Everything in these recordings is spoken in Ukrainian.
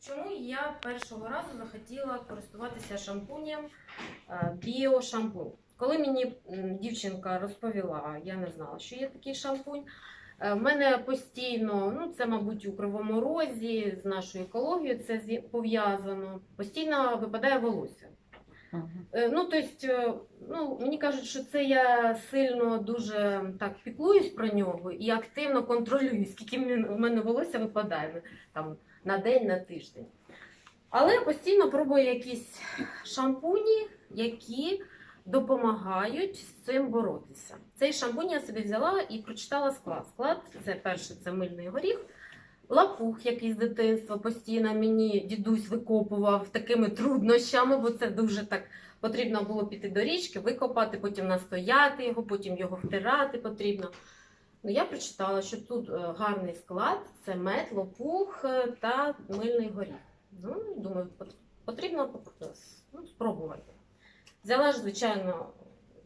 Чому я першого разу захотіла користуватися шампунем е, біошампунь? Коли мені дівчинка розповіла, я не знала, що є такий шампунь. е, В мене постійно, ну це, мабуть, у кривому розі з нашою екологією це пов'язано. Постійно випадає волосся. Е, Ну, тобто, ну, мені кажуть, що це я сильно дуже так піклуюсь про нього і активно контролюю, скільки в мене волосся випадає там, на день, на тиждень. Але постійно пробую якісь шампуні, які допомагають з цим боротися. Цей шампунь я собі взяла і прочитала склад. Склад це перше, це мильний горіх. Лапух, який з дитинства постійно мені дідусь викопував такими труднощами, бо це дуже так потрібно було піти до річки, викопати, потім настояти його, потім його втирати потрібно. Ну, я прочитала, що тут е, гарний склад це мед, лопух е, та мильний горіх. Ну, думаю, потрібно ну, спробувати. Взяла ж, звичайно,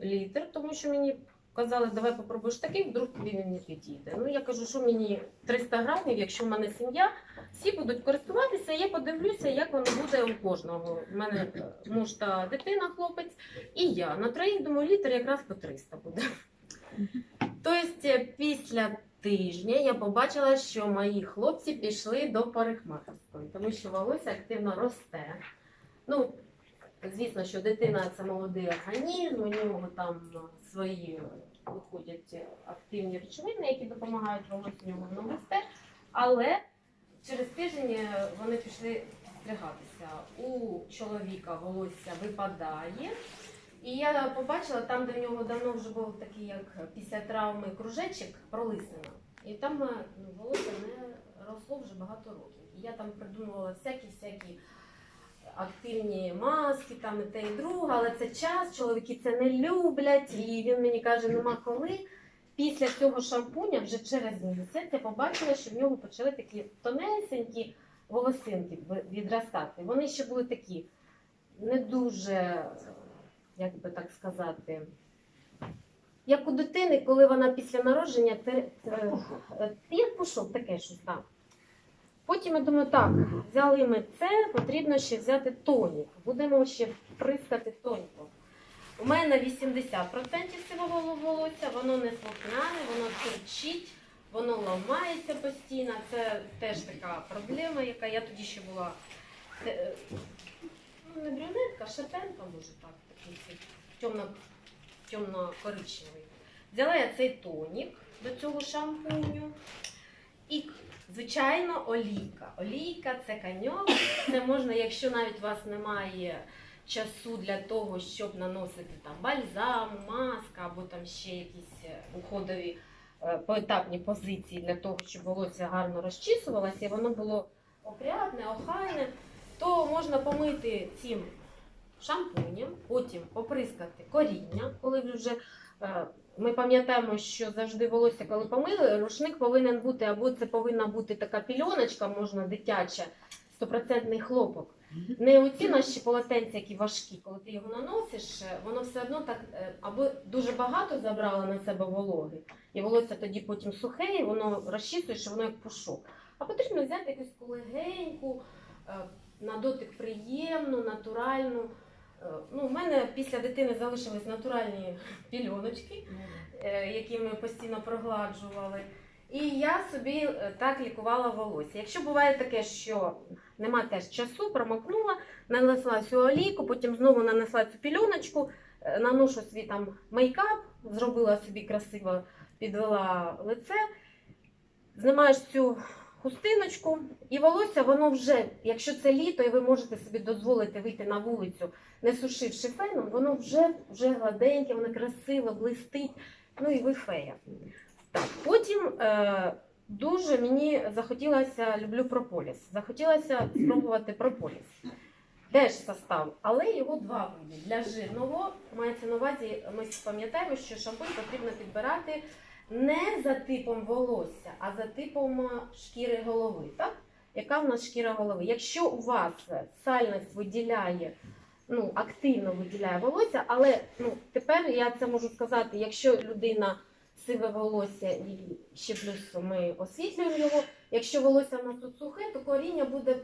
літр, тому що мені казали, давай попробуєш такий, вдруг він не підійде. Ну, я кажу, що мені 300 грамів, якщо в мене сім'я, всі будуть користуватися, я подивлюся, як воно буде у кожного. У мене е, муж та дитина, хлопець, і я. На троїх, думаю, літр якраз по 300 буде. Тобто, е, після тижня я побачила, що мої хлопці пішли до парикмахерської, тому що волосся активно росте. Ну, звісно, що дитина це молодий організм, у нього там е, свої виходять активні речовини, які допомагають волосся в нього воно росте. Але через тиждень е, вони пішли стригатися. У чоловіка волосся випадає. І я побачила там, де в нього давно вже був такий, як після травми кружечок, пролисина. І там е, ну, волосся не росло вже багато років. І я там придумувала всякі-всякі активні маски, там і те, і друге, але це час, чоловіки це не люблять. І він мені каже, нема коли. Після цього шампуня, вже через місяць, я побачила, що в нього почали такі тонесенькі волосинки відростати. Вони ще були такі не дуже, як би так сказати, як у дитини, коли вона після народження як пушок, таке щось там. Потім я думаю, так, взяли ми це, потрібно ще взяти тонік. Будемо ще прискати тоніком. У мене 80% сивого волосся, воно не слухняне, воно терчить, воно ламається постійно. Це теж така проблема, яка я тоді ще була е, ну, не брюнетка, шатенка, може так, такий цей темно, темно-коричневий. Взяла я цей тонік до цього шампуню. І, звичайно, олійка. Олійка це каньок. Це можна, якщо навіть у вас немає часу для того, щоб наносити там бальзам, маска або там ще якісь е, уходові е, поетапні позиції для того, щоб волосся гарно розчісувалося і воно було опрятне, охайне, то можна помити цим шампунем, потім поприскати коріння, коли ви вже. Ми пам'ятаємо, що завжди волосся, коли помили, рушник повинен бути, або це повинна бути така пільоночка, можна дитяча, стопроцентний хлопок. Не оці наші полотенця, які важкі, коли ти його наносиш, е, воно все одно так е, або дуже багато забрало на себе вологи, і волосся тоді потім сухе, і воно розчісуєш, і воно як пушок. А потрібно взяти якусь колегеньку, е, на дотик приємну, натуральну. Е, Ну, у мене після дитини залишились натуральні пільоночки, е, які ми постійно прогладжували. І я собі е, так лікувала волосся. Якщо буває таке, що нема теж часу, промокнула, нанесла цю олійку, потім знову нанесла цю пільоночку, наношу свій там мейкап, зробила собі красиво, підвела лице, знімаєш цю хустиночку, і волосся, воно вже, якщо це літо, і ви можете собі дозволити вийти на вулицю, не сушивши феном, воно вже, вже гладеньке, воно красиво, блистить. Ну і ви фея. Так, потім е, дуже мені захотілося, люблю прополіс. Захотілося спробувати прополіс. Теж состав, але його два види. Для жирного мається на увазі, ми пам'ятаємо, що шампунь потрібно підбирати не за типом волосся, а за типом шкіри голови. Так? Яка в нас шкіра голови? Якщо у вас е, сальність виділяє, ну, активно виділяє волосся, але ну, тепер я це можу сказати, якщо людина сиве волосся і ще плюс ми освітлюємо його, якщо волосся в нас тут сухе, то коріння буде